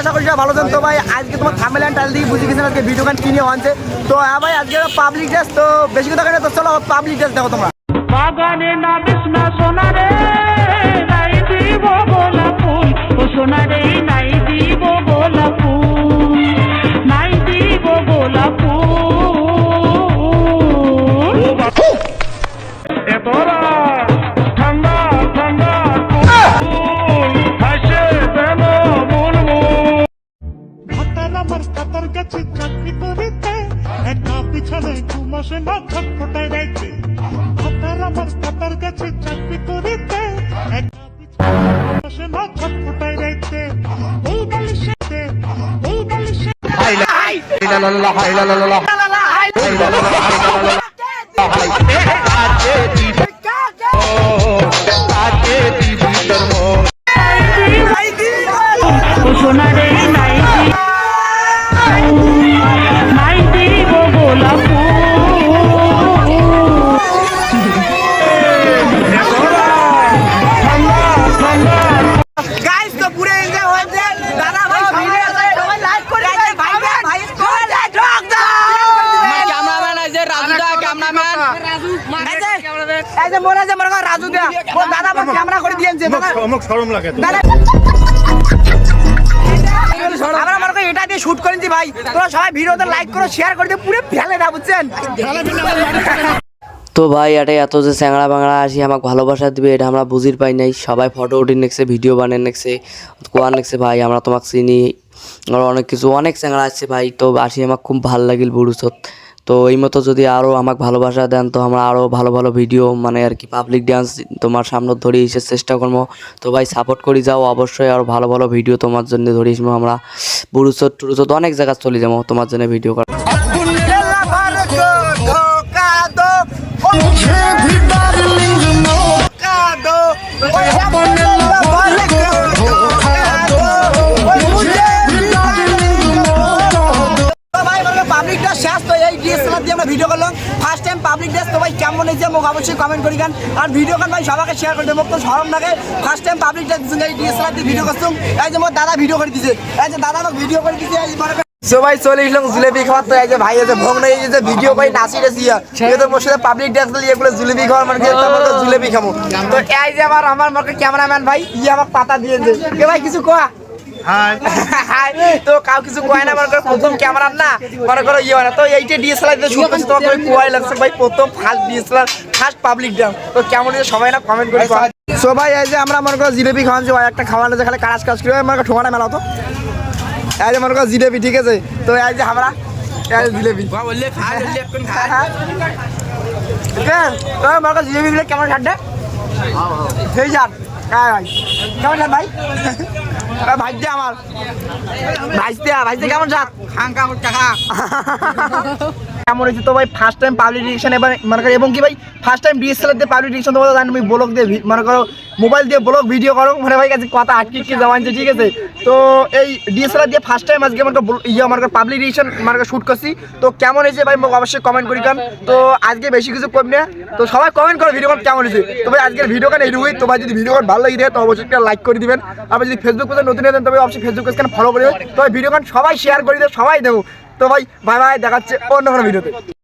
আশা করি ভালো জানতো ভাই, আজকে তোমার থামেল অ্যান্ড টাইল দিয়ে বুঝে গেছেন আজকে ভিডিও গান কিনে আনছে তো হ্যাঁ ভাই, আজকে পাবলিক ড্রেস তো বেশি কথা কেন তো চলো পাবলিক ড্রেস দেখো তোমরা। বাগানে না বিষ্ণা সোনারে নাই কাতার কাছে চাকরি করিতে একা পিছনে ঘুমাসে না ছটফটাই রাইতে ভাতার আমার কাতার কাছে চাকরি করিতে একা না রাইতে এই ডালিশে এই ডালিশে ও এই যে মনে আছে মনে রাজু দা ও দাদা আমার ক্যামেরা করে দিয়েছে দাদা অমুক সরম লাগে আমরা মনে করি এটা দিয়ে শুট করেছি ভাই। তোরা সবাই ভিডিওতে লাইক করো শেয়ার করে দিয়ে পুরো ফেলে না বুঝছেন? তো ভাই এটা এত যে চ্যাংড়া বাংলা আসি আমাকে ভালোবাসা দিবে এটা আমরা বুঝির পাই নাই। সবাই ফটো উঠে নেকছে ভিডিও বানিয়ে নেকছে কোয়া নেকছে ভাই আমরা তোমাকে চিনি আর অনেক কিছু অনেক চ্যাংড়া আসছে ভাই। তো আসি আমার খুব ভালো লাগিল বুড়ুচত তো এই মতো যদি আরও আমাকে ভালোবাসা দেন, তো আমরা আরও ভালো ভালো ভিডিও মানে আর কি পাবলিক ডান্স তোমার সামনে ধরে এসে চেষ্টা করব। তো ভাই সাপোর্ট করি, যাও, অবশ্যই আরও ভালো ভালো ভিডিও তোমার জন্য ধরে, আমরা বুড়ুচত টুরুচত অনেক জায়গায় চলে যাব তোমার জন্য ভিডিও করা দিয়ে আমরা ভিডিও করলাম। ফার্স্ট টাইম পাবলিক ড্রেস তো ভাই কেমন হয়েছে মোক অবশ্যই কমেন্ট করি গান আর ভিডিও গান ভাই সবাইকে শেয়ার করে দেবো। তো সরম লাগে। ফার্স্ট টাইম পাবলিক ড্রেস এই ডিএসএলআর দিয়ে ভিডিও করতাম এই যে মোর দাদা ভিডিও করে দিছে। এই যে দাদা আমাকে ভিডিও করে দিছে এই মনে সো ভাই চলে এলাম জিলেবি খাওয়ার তো এই যে ভাই আছে ভোগ নেই যে ভিডিও ভাই নাচি রেছি ইয়ে তো মোর সাথে পাবলিক ড্যান্স দিয়ে এগুলো জিলেবি খাওয়ার মানে যে তারপর তো জিলেবি খাব তো এই যে আমার আমার ক্যামেরাম্যান ভাই ই আমার পাতা দিয়েছে কে ভাই কিছু কোয়া? হাই। তো কাউ কিছু কয় না মনে করো প্রথম ক্যামেরা না মনে করো ইয়ে হয় না। তো এইটা ডিএসএলআর দিয়ে শুট করছি তোমার কোয়াই লাগছে ভাই প্রথম ফার্স্ট ডিএসএলআর ফার্স্ট পাবলিক ড্যাম তো কেমন সবাই না কমেন্ট করে সো ভাই এই যে আমরা মনে করো জিলেবি খাওয়াচ্ছি ভাই একটা খাওয়ানো যে খালি কাজ কাজ করে মনে করো ঠোঙাটা মেলাও তো। এই যে মনে করো জিলেবি ঠিক আছে? তো এই যে আমরা এই যে জিলেবি হ্যাঁ তো মনে করো জিলেবি গুলো কেমন ছাড়ছে সেই যান হ্যাঁ ভাই কেমন ভাই? ভাইতে আমার। ভাইতে ভাইতে কেমন কেমন হয়েছে তো ভাই? ফার্স্ট টাইম পাবলিক এবার মনে এবং কি ভাই? ফার্স্ট টাইম ডিএসএলআর দিয়ে পাবলিক ডিরেকশন তোমাদের জানি, তুমি ব্লগ দিয়ে মনে করো মোবাইল দিয়ে ব্লগ ভিডিও করো। মানে ভাই কাছে কথা আটকে কি জমানছে ঠিক আছে? তো এই ডিএসএলআর দিয়ে ফার্স্ট টাইম আজকে করো ইয়ে করো পাবলিক ডিরেকশন মনে করো শ্যুট করছি। তো কেমন হয়েছে ভাই, মোক অবশ্যই কমেন্ট করি, কারণ তো আজকে বেশি কিছু কম না তো সবাই কমেন্ট করো ভিডিও কেমন হয়েছে? তো ভাই, আজকের ভিডিও গান এইটুকুই তো ভাই, যদি ভিডিও গান ভালো লাগে থাকে তো অবশ্যই একটা লাইক করে দিবেন। আর যদি ফেসবুক পেজে নতুন হয়ে তবে অবশ্যই ফেসবুক পেজকে ফলো করে দেবেন। তো ভিডিও গান সবাই শেয়ার করে দেবে সবাই দেবো তো ভাই ভাই ভাই দেখাচ্ছে অন্য কোনো ভিডিওতে